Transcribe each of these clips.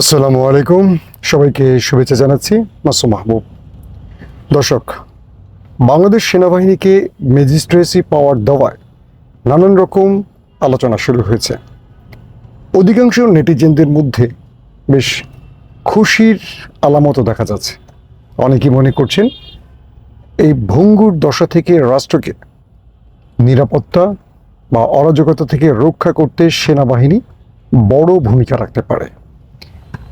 আসসালামু আলাইকুম। সবাইকে শুভেচ্ছা জানাচ্ছি মাসু মাহবুব। দর্শক, বাংলাদেশ সেনাবাহিনীকে ম্যাজিস্ট্রেসি পাওয়ার দেওয়ায় নানান রকম আলোচনা শুরু হয়েছে। অধিকাংশ নেটিজেনদের মধ্যে বেশ খুশির আলামতও দেখা যাচ্ছে। অনেকেই মনে করছেন, এই ভঙ্গুর দশা থেকে রাষ্ট্রকে নিরাপত্তা বা অরাজকতা থেকে রক্ষা করতে সেনাবাহিনী বড় ভূমিকা রাখতে পারে।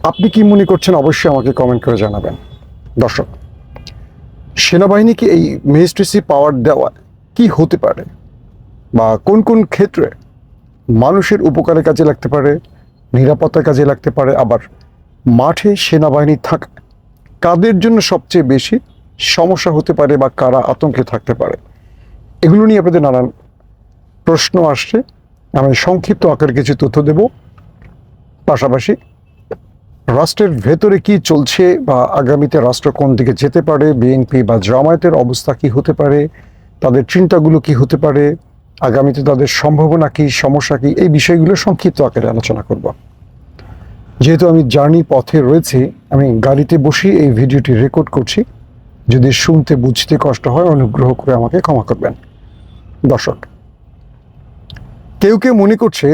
আপনি কি মনে করছেন অবশ্যই আমাকে কমেন্ট করে জানাবেন। দর্শক সেনাবাহিনীকে এই ম্যাজিস্ট্রেসি পাওয়ার দেওয়া কি হতে পারে? বা কোন কোন ক্ষেত্রে মানুষের উপকারে কাজে লাগতে পারে নিরাপত্তার কাজে লাগতে পারে, আবার মাঠে সেনাবাহিনী থাকা, কাদের জন্য সবচেয়ে বেশি সমস্যা হতে পারে বা কারা আতঙ্কে থাকতে পারে? এগুলো নিয়ে আপনাদের নানান প্রশ্ন আসছে। আমি সংক্ষিপ্ত আকারে কিছু তথ্য দেব। পাশাপাশি রাষ্ট্রের ভেতরে কি চলছে বা আগামীতে রাষ্ট্র কোন দিকে যেতে পারে, বিএনপি বা জামায়াতের অবস্থা কি হতে পারে, তাদের চিন্তাগুলো কি হতে পারে, আগামীতে তাদের সম্ভাবনা কি, সমস্যা কি, এই বিষয়গুলো সংক্ষিপ্ত আকারে আলোচনা করব। যেহেতু আমি জার্নি পথে রয়েছি, আমি গাড়িতে বসেই এই ভিডিওটি রেকর্ড করছি। যদি শুনতে, বুঝতে কষ্ট হয়, অনুগ্রহ করে আমাকে ক্ষমা করবেন। দর্শক, কেউ কেউ মনে করছে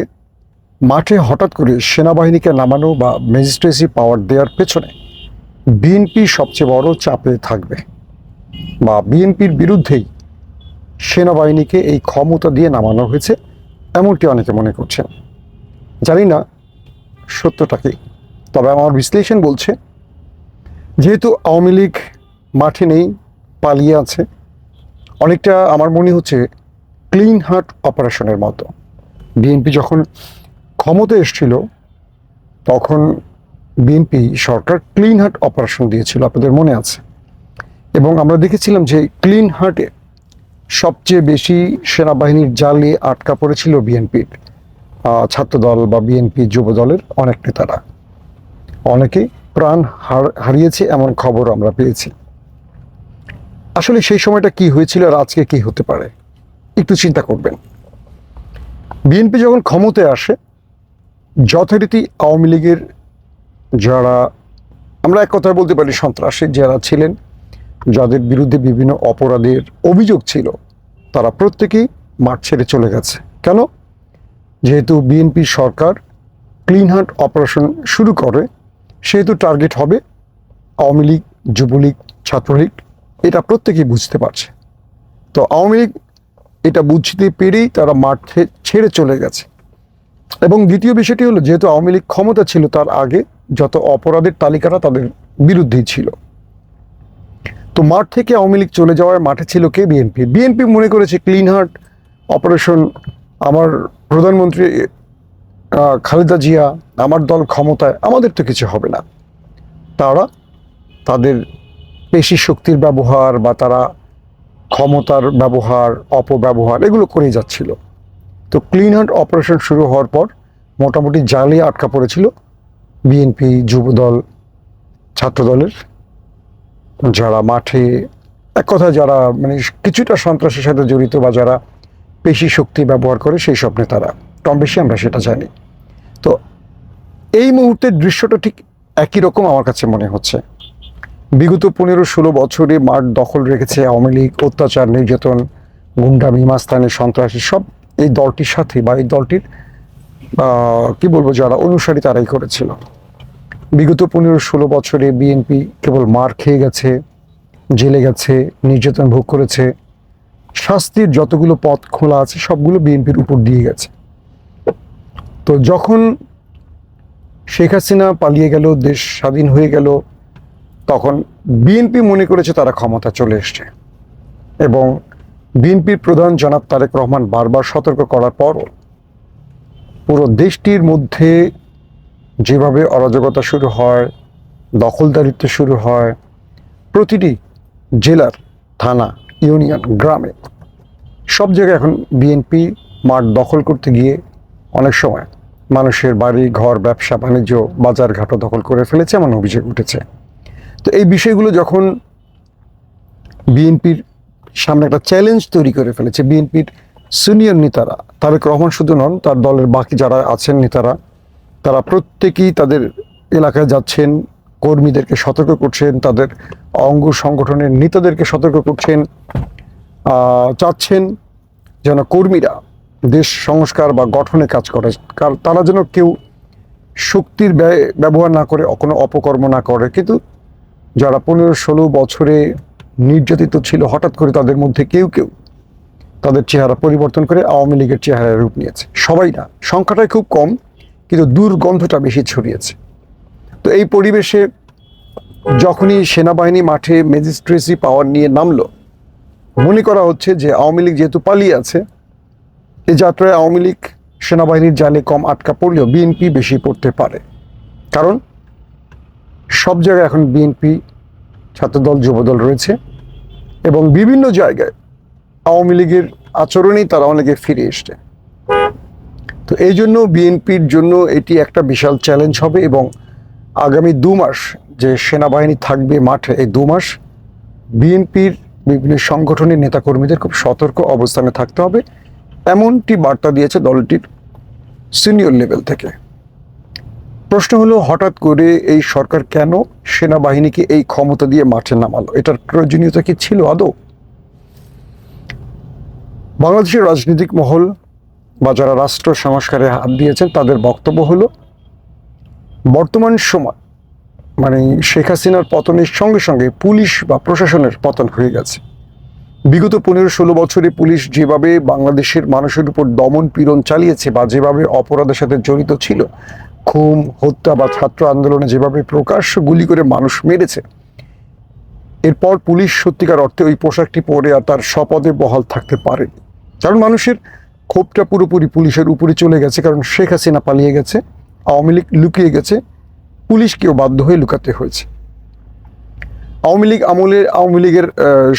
মাঠে হঠাৎ করে সেনাবাহিনীকে নামানো বা ম্যাজিস্ট্রেসি পাওয়ার দেওয়ার পেছনে বিএনপি সবচেয়ে বড় চাপে থাকবে বা বিএনপির বিরুদ্ধেই সেনাবাহিনীকে এই ক্ষমতা দিয়ে নামানো হয়েছে, এমনটি অনেকে মনে করছেন। জানি না সত্যটা কি, তবে আমার বিশ্লেষণ বলছে, যেহেতু আওয়ামী লীগ মাঠে নেই, পালিয়ে আছে, অনেকটা আমার মনে হচ্ছে ক্লিন হার্ট অপারেশনের মতো। বিএনপি যখন ক্ষমতা এসেছিল, তখন বিএনপি সরকার ক্লিন হার্ট অপারেশন দিয়েছিল, আপনাদের মনে আছে। এবং আমরা দেখেছিলাম যে ক্লিন হার্টে সবচেয়ে বেশি সেনাবাহিনীর জালে আটকা পড়েছিল বিএনপির ছাত্রদল বা বিএনপি যুব দলের অনেক নেতারা। অনেকে প্রাণ হার- হারিয়েছে এমন খবর আমরা পেয়েছি। আসলে সেই সময়টা কি হয়েছিল আর আজকে কি হতে পারে, একটু চিন্তা করবেন। বিএনপি যখন ক্ষমতায় আসে যথারীতি আওয়ামী লীগের যারা, আমরা এক কথায় বলতে পারি সন্ত্রাসী যারা ছিলেন, যাদের বিরুদ্ধে বিভিন্ন অপরাধের অভিযোগ ছিল, তারা প্রত্যেকেই মাঠ ছেড়ে চলে গেছে। কেন? যেহেতু বিএনপি সরকার ক্লিন হার্ট অপারেশন শুরু করে, সেহেতু টার্গেট হবে আওয়ামী লীগ, যুবলীগ, ছাত্রলীগ, এটা প্রত্যেকেই বুঝতে পারছে। তো আওয়ামী লীগ এটা বুঝতে পেরেই তারা মাঠ ছেড়ে চলে গেছে। এবং দ্বিতীয় বিষয়টি হলো, যেহেতু আওয়ামী লীগ ক্ষমতা ছিল তার আগে, যত অপরাধের তালিকাটা তাদের বিরুদ্ধেই ছিল। তো মাঠ থেকে আওয়ামী লীগ চলে যাওয়ার মাঠে ছিল কে? বিএনপি। বিএনপি মনে করেছে ক্লিন হার্ট অপারেশন আমার প্রধানমন্ত্রী খালেদা জিয়া, আমার দল ক্ষমতায়, আমাদের তো কিছু হবে না। তারা তাদের পেশি শক্তির ব্যবহার বা তারা ক্ষমতার ব্যবহার, অপব্যবহার, এগুলো করেই যাচ্ছিল। তো ক্লিন হার্ট অপারেশন শুরু হওয়ার পর মোটামুটি জালে আটকা পড়েছিল বিএনপি যুবদল, ছাত্রদলের যারা মাঠে, এক কথা যারা মানে কিছুটা সন্ত্রাসের সাথে জড়িত বা যারা পেশি শক্তি ব্যবহার করে সেই সব নেতারা কম বেশি আমরা সেটা জানি। তো এই মুহূর্তের দৃশ্যটা ঠিক একই রকম আমার কাছে মনে হচ্ছে। বিগত পনেরো ষোলো বছরে মাঠ দখল রেখেছে আওয়ামী লীগ, অত্যাচার, নির্যাতন গুন্ডামি মাস্তানি, সন্ত্রাসী, সব এই দলটির সাথে বা এই দলটির কি বলব, যারা অনুসারী তারাই করেছিল। বিগত পনেরো ষোলো বছরে বিএনপি কেবল মার খেয়ে গেছে, জেলে গেছে, নির্যাতন ভোগ করেছে। শাস্তির যতগুলো পথ খোলা আছে, সবগুলো বিএনপির উপর দিয়ে গেছে। তো যখন শেখ হাসিনা পালিয়ে গেল, দেশ স্বাধীন হয়ে গেল, তখন বিএনপি মনে করেছে তারা ক্ষমতা চলে এসছে। এবং বিএনপির প্রধান জনাব তারেক রহমান বারবার সতর্ক করার পরও পুরো দেশটির মধ্যে যেভাবে অরাজকতা শুরু হয়, দখলদারিত্ব শুরু হয়, প্রতিটি জেলার থানা, ইউনিয়ন, গ্রামে সব জায়গায় এখন বিএনপি মাঠ দখল করতে গিয়ে অনেক সময় মানুষের বাড়ি, ঘর, ব্যবসা, বাণিজ্য বাজার ঘাটও দখল করে ফেলেছে এমন অভিযোগ উঠেছে। তো এই বিষয়গুলো যখন বিএনপির সামনে একটা চ্যালেঞ্জ তৈরি করে ফেলেছে বিএনপির সিনিয়র নেতারা। তারেক রহমান শুধু নন, তার দলের বাকি যারা আছেন নেতারা, তারা প্রত্যেকেই তাদের এলাকায় যাচ্ছেন, কর্মীদেরকে সতর্ক করছেন, তাদের অঙ্গ সংগঠনের নেতাদেরকে সতর্ক করছেন চাচ্ছেন যেন কর্মীরা দেশ সংস্কার বা গঠনে কাজ করে। কারণ তারা যেন কেউ শক্তির ব্যয়, ব্যবহার না করে, কোনো অপকর্ম না করে। কিন্তু যারা পনেরো ষোলো বছরে নির্যাতিত ছিল হঠাৎ করে তাদের মধ্যে কেউ কেউ। তাদের চেহারা পরিবর্তন করে আওয়ামী লীগের চেহারায় রূপ নিয়েছে। সবাই না সংখ্যাটাই খুব কম, কিন্তু দুর্গন্ধটা বেশি ছড়িয়েছে। তো এই পরিবেশে যখনই সেনাবাহিনী মাঠে ম্যাজিস্ট্রেসি পাওয়ার নিয়ে নামলো, মনে করা হচ্ছে যে আওয়ামী লীগ যেহেতু পালিয়ে আছে এই যাত্রায় আওয়ামী লীগ সেনাবাহিনীর জালে কম আটকা পড়লেও বিএনপি বেশি পড়তে পারে। কারণ সব জায়গায় এখন বিএনপি ছাত্রদল, যুবদল রয়েছে এবং বিভিন্ন জায়গায় আওয়ামী লীগের আচরণেই তারা অনেকে ফিরে এসছে। তো এই জন্য বিএনপির জন্য এটি একটা বিশাল চ্যালেঞ্জ হবে এবং আগামী দু মাস যে সেনাবাহিনী থাকবে মাঠে, এই দু মাস বিএনপির বিভিন্ন সংগঠনের নেতাকর্মীদের খুব সতর্ক অবস্থানে থাকতে হবে। এমনটি বার্তা দিয়েছে দলটির সিনিয়র লেভেল থেকে। প্রশ্ন হলো, হঠাৎ করে এই সরকার কেন সেনাবাহিনীকে এই ক্ষমতা দিয়ে মাঠে নামালো? এটার প্রয়োজনীয়তা কি ছিল আদৌ? বাংলাদেশের রাজনৈতিক মহল বা যারা রাষ্ট্র সংস্কারে হাত দিয়েছেন, তাদের বক্তব্য হলো, বর্তমান সময় মানে শেখ হাসিনার পতনের সঙ্গে সঙ্গে পুলিশ বা প্রশাসনের পতন হয়ে গেছে। বিগত পনেরো ষোলো বছরে পুলিশ যেভাবে বাংলাদেশের মানুষের উপর দমন পীড়ন চালিয়েছে বা যেভাবে অপরাধের সাথে জড়িত ছিল খুন, হত্যা বা ছাত্র আন্দোলনে যেভাবে প্রকাশ্য গুলি করে মানুষ মেরেছে, এরপর পুলিশ সত্যিকার অর্থে ওই পোশাকটি পরে আর তার স্বপদে বহাল থাকতে পারেনি। কারণ মানুষের ক্ষোভটা পুরোপুরি পুলিশের উপরে চলে গেছে, কারণ শেখ হাসিনা পালিয়ে গেছে, আওয়ামী লীগ লুকিয়ে গেছে, পুলিশকেও বাধ্য হয়ে লুকাতে হয়েছে। আওয়ামী লীগ আমলে, আওয়ামী লীগের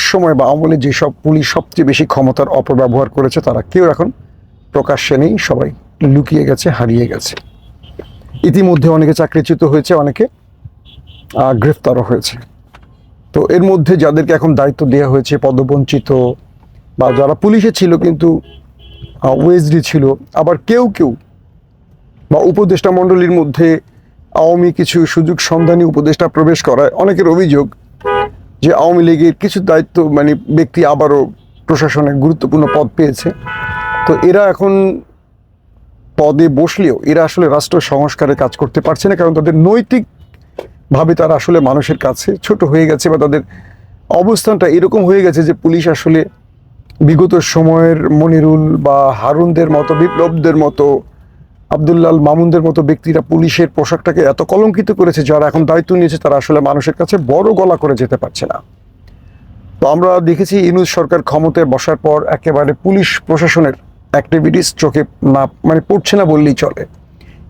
সময় বা আমলে যেসব পুলিশ সবচেয়ে বেশি ক্ষমতার অপব্যবহার করেছে, তারা কেউ এখন প্রকাশ্যে নেই, সবাই লুকিয়ে গেছে, হারিয়ে গেছে। ইতিমধ্যে অনেকে চাকরিচ্যুত হয়েছে, অনেকে গ্রেফতারও হয়েছে। তো এর মধ্যে যাদেরকে এখন দায়িত্ব দেওয়া হয়েছে, পদবঞ্চিত বা যারা পুলিশে ছিল কিন্তু ওয়েসডি ছিল, আবার কেউ কেউ বা উপদেষ্টা মণ্ডলীর মধ্যে আওয়ামী কিছু সুযোগ সন্ধানী উপদেষ্টা প্রবেশ করায়, অনেকের অভিযোগ যে আওয়ামী লীগের কিছু দায়িত্ব মানে ব্যক্তি আবারও প্রশাসনের গুরুত্বপূর্ণ পদ পেয়েছে। তো এরা এখন পদে বসলেও এরা আসলে রাষ্ট্র সংস্কারে কাজ করতে পারছে না, কারণ তাদের নৈতিক ভাবে তারা আসলে মানুষের কাছে ছোট হয়ে গেছে বা তাদের অবস্থানটা এরকম হয়ে গেছে যে পুলিশ আসলে বিগত সময়ের মনিরুল বা হারুনদের মতো, বিপ্লবদের মতো, আবদুল্লাল মামুনদের মতো ব্যক্তিরা পুলিশের পোশাকটাকে এত কলঙ্কিত করেছে, যারা এখন দায়িত্ব নিয়েছে, তারা আসলে মানুষের কাছে বড় গলা করে যেতে পারছে না। তো আমরা দেখেছি ইনুজ সরকার ক্ষমতায় বসার পর একেবারে পুলিশ প্রশাসনের অ্যাক্টিভিটিস চোখে না মানে পড়ছে না বললেই চলে।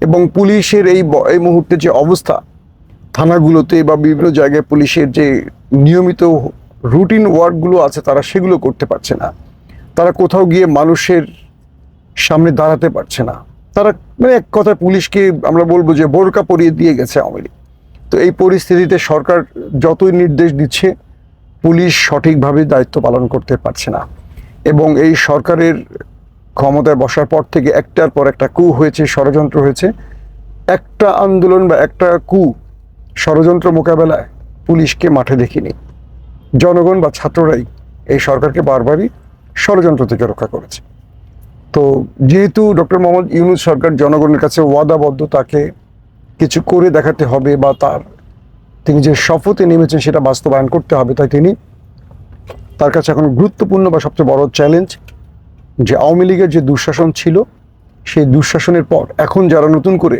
এবং পুলিশের এই এই মুহূর্তে যে অবস্থা, থানাগুলোতে বা বিভিন্ন জায়গায় পুলিশের যে নিয়মিত রুটিন ওয়ার্কগুলো আছে, তারা সেগুলো করতে পারছে না। তারা কোথাও গিয়ে মানুষের সামনে দাঁড়াতে পারছে না। তারা মানে এক কথায় পুলিশকে আমরা বলব যে বোরকা পরিয়ে দিয়ে গেছে আওয়ামী তো এই পরিস্থিতিতে সরকার যতই নির্দেশ দিচ্ছে, পুলিশ সঠিকভাবে দায়িত্ব পালন করতে পারছে না। এবং এই সরকারের ক্ষমতায় বসার পর থেকে একটার পর একটা কু হয়েছে, ষড়যন্ত্র হয়েছে। একটা আন্দোলন বা একটা কু ষড়যন্ত্র মোকাবেলায় পুলিশকে মাঠে দেখিনি। জনগণ বা ছাত্ররাই এই সরকারকে বারবারই ষড়যন্ত্র থেকে রক্ষা করেছে। তো যেহেতু ডক্টর মোহাম্মদ ইউনুস সরকার জনগণের কাছে ওয়াদাবদ্ধ, তাকে কিছু করে দেখাতে হবে বা তার তিনি যে শপথে নেমেছেন সেটা বাস্তবায়ন করতে হবে, তাই তিনি তার কাছে এখন গুরুত্বপূর্ণ বা সবচেয়ে বড় চ্যালেঞ্জ যে আওয়ামী লীগের যে দুঃশাসন ছিল, সেই দুঃশাসনের পর এখন যারা নতুন করে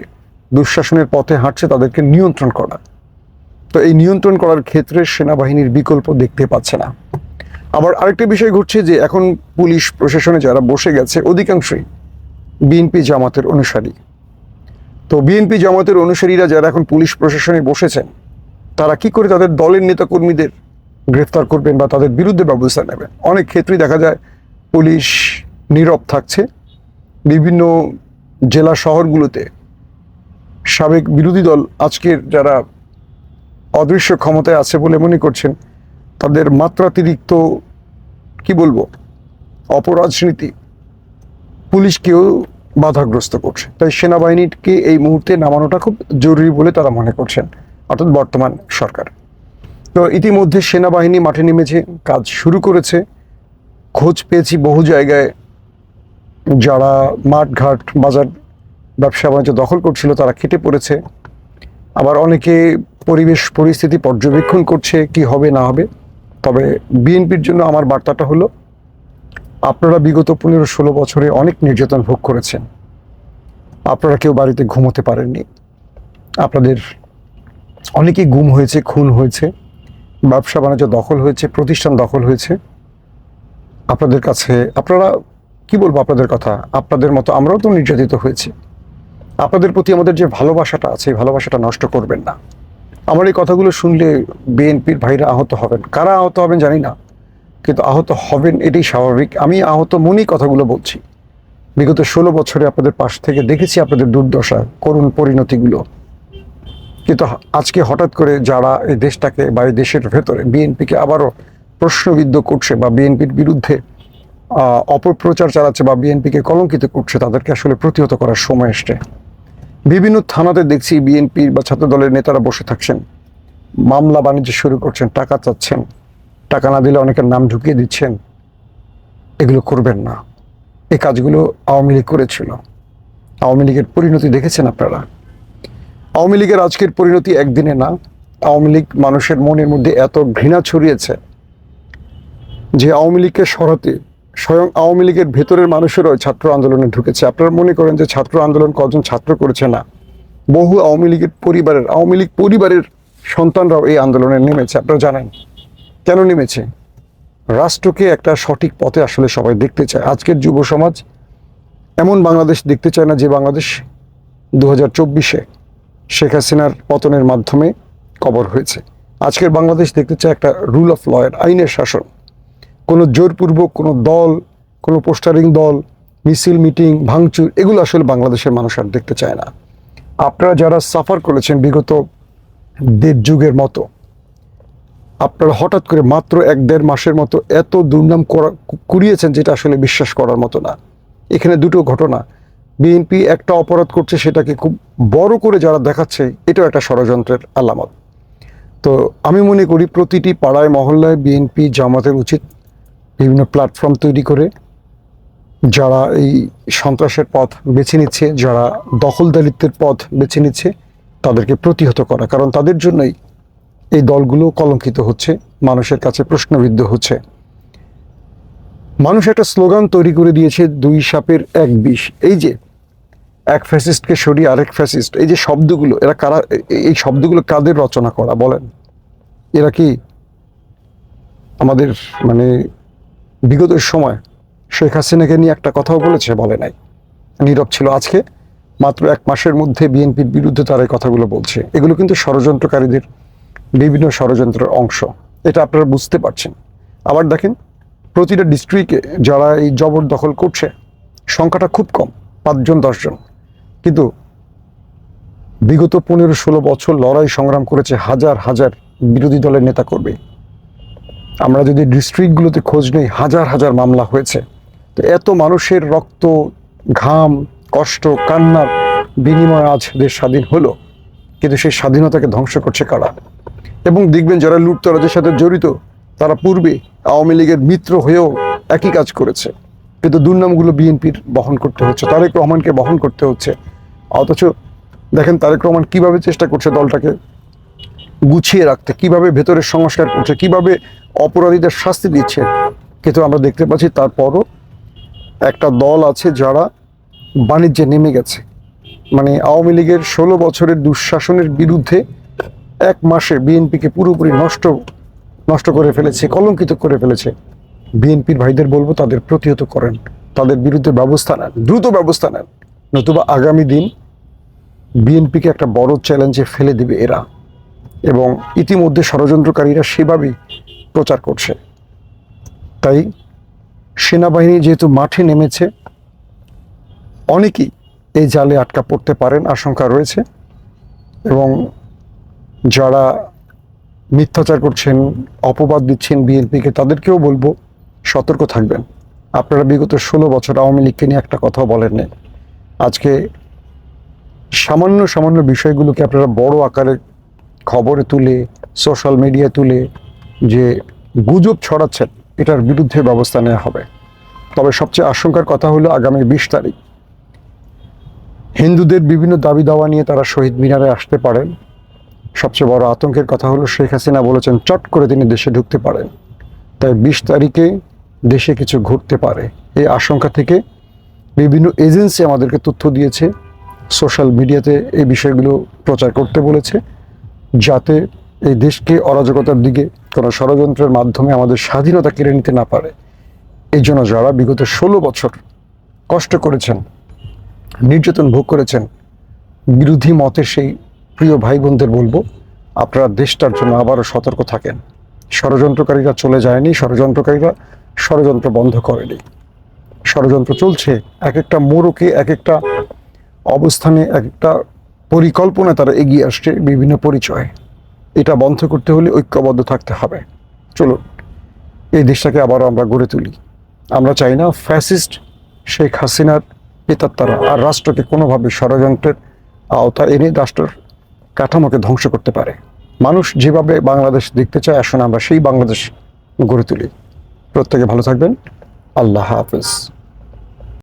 দুঃশাসনের পথে হাঁটছে, তাদেরকে নিয়ন্ত্রণ করা। তো এই নিয়ন্ত্রণ করার ক্ষেত্রে সেনাবাহিনীর বিকল্প দেখতে পাচ্ছে না। আবার আরেকটা বিষয় ঘটছে যে, এখন পুলিশ প্রশাসনে যারা বসে গেছে, অধিকাংশই বিএনপি জামাতের অনুসারী। তো বিএনপি জামাতের অনুসারীরা যারা এখন পুলিশ প্রশাসনে বসেছেন, তারা কি করে তাদের দলের নেতাকর্মীদের গ্রেফতার করবেন বা তাদের বিরুদ্ধে ব্যবস্থা নেবেন? অনেক ক্ষেত্রেই দেখা যায় পুলিশ নীরব থাকছে। বিভিন্ন জেলা শহরগুলোতে সাবেক বিরোধী দল আজকের যারা অদৃশ্য ক্ষমতায় আছে বলে মনে করছেন, তাদের মাত্রাতিরিক্ত, কি বলব, অপরাজনীতি পুলিশকেও বাধাগ্রস্ত করছে। তাই সেনাবাহিনীকে এই মুহূর্তে নামানোটা খুব জরুরি বলে তারা মনে করছেন, অর্থাৎ বর্তমান সরকার। তো ইতিমধ্যে সেনাবাহিনী মাঠে নেমেছে, কাজ শুরু করেছে। খোঁজ পেয়েছি বহু জায়গায় যারা মাঠঘাট, বাজার, ব্যবসা বাণিজ্য দখল করছিল, তারা কেটে পড়েছে। আবার অনেকে পরিবেশ, পরিস্থিতি পর্যবেক্ষণ করছে কি হবে, না হবে। তবে বিএনপির জন্য আমার বার্তাটা হলো, আপনারা বিগত পনেরো ষোলো বছরে অনেক নির্যাতন ভোগ করেছেন। আপনারা কেউ বাড়িতে ঘুমোতে পারেননি। আপনাদের অনেকেই গুম হয়েছে, খুন হয়েছে, ব্যবসা বাণিজ্য দখল হয়েছে, প্রতিষ্ঠান দখল হয়েছে। আপনাদের কাছে, আপনারা কি বলব আপনাদের কথা? আপনাদের মতো আমরাও তো নির্যাতিত হয়েছি। আপনাদের প্রতি আমাদের যে ভালোবাসাটা আছে, এই ভালোবাসাটা নষ্ট করবেন না। আমার এই কথাগুলো শুনলে বিএনপির ভাইরা আহত হবেন। কারা আহত হবেন জানি না, কিন্তু আহত হবেন এটাই স্বাভাবিক। আমি আহত মনেই কথাগুলো বলছি। বিগত ষোলো বছরে আপনাদের পাশ থেকে দেখেছি আপনাদের দুর্দশা, করুণ পরিণতিগুলো। কিন্তু আজকে হঠাৎ করে যারা এই দেশটাকে বা এই দেশের ভেতরে বিএনপিকে আবারও প্রশ্নবিদ্ধ করছে বা বিএনপির বিরুদ্ধে অপপ্রচার চালাচ্ছে বা বিএনপিকে কলঙ্কিত করছে, তাদেরকে আসলে প্রতিহত করার সময় এসছে। বিভিন্ন থানাতে দেখছি বিএনপি বা ছাত্র দলের নেতারা বসে থাকছেন। মামলা বাণিজ্য শুরু করছেন, টাকা চাচ্ছেন। টাকা না দিলে অনেকের নাম ঢুকিয়ে দিচ্ছেন। এগুলো করবেন না। এই কাজগুলো আওয়ামী লীগ করেছিল। আওয়ামী লীগের পরিণতি দেখেছেন আপনারা? আওয়ামী লীগের আজকের পরিণতি একদিনে না। আওয়ামী লীগ মানুষের মনের মধ্যে এত ঘৃণা ছড়িয়েছে যে আওয়ামী লীগকে সরাতে স্বয়ং আওয়ামী লীগের ভেতরের মানুষেরও ছাত্র আন্দোলনে ঢুকেছে। আপনারা মনে করেন যে ছাত্র আন্দোলন কজন ছাত্র করেছে? না। বহু আওয়ামী লীগের পরিবারের, আওয়ামী লীগ পরিবারের সন্তানরাও এই আন্দোলনে নেমেছে। আপনারা জানেন। কেন নেমেছে? রাষ্ট্রকে একটা সঠিক পথে আসলে সবাই দেখতে চায়। আজকের যুব সমাজ এমন বাংলাদেশ দেখতে চায় না যে বাংলাদেশ দু হাজার চব্বিশে শেখ হাসিনার পতনের মাধ্যমে কবর হয়েছে। আজকের বাংলাদেশ দেখতে চায় একটা রুল অফ লয়ের আইনের শাসন। কোনো জোরপূর্বক, কোনো দল, কোনো পোস্টারিং দল, মিছিল, মিটিং, ভাঙচুর, এগুলো আসলে বাংলাদেশের মানুষ আর দেখতে চায় না। আপনারা যারা সাফার করেছেন বিগত দেড় যুগের মতো, আপনারা হঠাৎ করে মাত্র এক দেড় মাসের মতো এত দুর্নাম করা, কুড়িয়েছেন যেটা আসলে বিশ্বাস করার মতো না। এখানে দুটো ঘটনা। বিএনপি একটা অপরাধ করছে, সেটাকে খুব বড় করে যারা দেখাচ্ছে, এটাও একটা ষড়যন্ত্রের আলামত। তো আমি মনে করি প্রতিটি পাড়ায়, মহল্লায় বিএনপি জামাতের উচিত বিভিন্ন প্ল্যাটফর্ম তৈরি করে যারা এই সন্ত্রাসের পথ বেছে নিচ্ছে, যারা দখলদারিত্বের পথ বেছে নিচ্ছে, তাদেরকে প্রতিহত করা। কারণ তাদের জন্যই এই দলগুলো কলঙ্কিত হচ্ছে, মানুষের কাছে প্রশ্নবিদ্ধ হচ্ছে। মানুষ একটা স্লোগান তৈরি করে দিয়েছে, দুই সাপের এক বিষ। এই যে এক ফ্যাসিস্টকে সরিয়ে আরেক ফ্যাসিস্ট এই যে শব্দগুলো, এরা কারা, এই শব্দগুলো কাদের রচনা করা বলেন? এরা কি আমাদের মানে বিগত সময় শেখ হাসিনাকে নিয়ে একটা কথাও বলেছে, বলে নাই। নীরব ছিল আজকে, মাত্র এক মাসের মধ্যে বিএনপির বিরুদ্ধে তারা এই কথাগুলো বলছে। এগুলো কিন্তু ষড়যন্ত্রকারীদের বিভিন্ন ষড়যন্ত্রের অংশ। এটা আপনারা বুঝতে পারছেন। আবার দেখেন, প্রতিটা ডিস্ট্রিক্টে যারা এই জবরদখল করছে, সংখ্যাটা খুব কম, পাঁচজন, দশজন। কিন্তু বিগত পনেরো ষোলো বছর লড়াই সংগ্রাম করেছে হাজার হাজার বিরোধী দলের নেতা করবে আমরা যদি ডিস্ট্রিক্টগুলোতে খোঁজ নেই, হাজার হাজার মামলা হয়েছে। তো এত মানুষের রক্ত, ঘাম, কষ্ট, কান্নার বিনিময়ে আজ দেশ স্বাধীন হলো। কিন্তু সেই স্বাধীনতাকে ধ্বংস করছে কারা? এবং দেখবেন যারা লুটতরাজের সাথে জড়িত, তারা পূর্বে আওয়ামী লীগের মিত্র হয়েও একই কাজ করেছে। কিন্তু দুর্নামগুলো বিএনপির বহন করতে হচ্ছে, তারেক রহমানকে বহন করতে হচ্ছে। অথচ দেখেন তারেক রহমান কীভাবে চেষ্টা করছে দলটাকে গুছিয়ে রাখতে, কীভাবে ভেতরের সংস্কার করছে, কীভাবে অপরাধীদের শাস্তি দিচ্ছে কিন্তু আমরা দেখতে পাচ্ছি। তারপরও একটা দল আছে যারা বাণিজ্যে নেমে গেছে। মানে আওয়ামী লীগের ষোলো বছরের দুঃশাসনের বিরুদ্ধে এক মাসে বিএনপিকে পুরোপুরি নষ্ট নষ্ট করে ফেলেছে, কলঙ্কিত করে ফেলেছে। বিএনপির ভাইদের বলব, তাদের প্রতিহত করেন। তাদের বিরুদ্ধে ব্যবস্থা নেন, দ্রুত ব্যবস্থা নেন। নতুবা আগামী দিন বিএনপিকে একটা বড় চ্যালেঞ্জে ফেলে দিবে এরা। এবং ইতিমধ্যে ষড়যন্ত্রকারীরা সেভাবেই প্রচার করছে। তাই সেনাবাহিনী যেহেতু মাঠে নেমেছে, অনেকেই এই জালে আটকা পড়তে পারেন, আশঙ্কা রয়েছে। এবং যারা মিথ্যাচার করছেন, অপবাদ দিচ্ছেন বিএনপিকে, তাদেরকেও বলব সতর্ক থাকবেন। আপনারা বিগত ষোলো বছর আওয়ামী লীগকে নিয়ে একটা কথাও বলেননি আজকে সামান্য সামান্য বিষয়গুলোকে আপনারা বড় আকারে খবরে তুলে সোশ্যাল মিডিয়া তুলে যে গুজব ছড়াচ্ছেন, এটার বিরুদ্ধে ব্যবস্থা নেওয়া হবে। তবে সবচেয়ে আশঙ্কার কথা হলো আগামী বিশ তারিখ। হিন্দুদের বিভিন্ন দাবি দাওয়া নিয়ে তারা শহীদ মিনারে আসতে পারেন। সবচেয়ে বড় আতঙ্কের কথা হলো শেখ হাসিনা বলেছেন, চট করে তিনি দেশে ঢুকতে পারেন। তাই বিশ তারিখে দেশে কিছু ঘুরতে পারে। এই আশঙ্কা থেকে বিভিন্ন এজেন্সি আমাদেরকে তথ্য দিয়েছে। সোশ্যাল মিডিয়াতে এই বিষয়গুলো প্রচার করতে বলেছে। যাতে এই দেশকে অরাজকতার দিকে কোনো ষড়যন্ত্রের মাধ্যমে আমাদের স্বাধীনতা কেড়ে নিতে না পারে। এই জন্য যারা বিগত ষোলো বছর কষ্ট করেছেন, নির্যাতন ভোগ করেছেন, বিরোধী মতে সেই প্রিয় ভাই বোনদের বলব, আপনারা দেশটার জন্য আবারও সতর্ক থাকেন। ষড়যন্ত্রকারীরা চলে যায়নি, ষড়যন্ত্রকারীরা ষড়যন্ত্র বন্ধ করেনি। ষড়যন্ত্র চলছে, এক একটা মোড়কে এক একটা অবস্থানে এক একটা পরিকল্পনা তারা এগিয়ে আসছে বিভিন্ন পরিচয়। এটা বন্ধ করতে হলে ঐক্যবদ্ধ থাকতে হবে। চলুন, এই দেশটাকে আবারও আমরা গড়ে তুলি। আমরা চাই না ফ্যাসিস্ট শেখ হাসিনার পেতাত্তারা আর রাষ্ট্রকে কোনোভাবে ষড়যন্ত্রের আওতা এনে রাষ্ট্রের কাঠামোকে ধ্বংস করতে পারে। মানুষ যেভাবে বাংলাদেশ দেখতে চায়, আসুন আমরা সেই বাংলাদেশ গড়ে তুলি। প্রত্যেকে ভালো থাকবেন। আল্লাহ হাফেজ।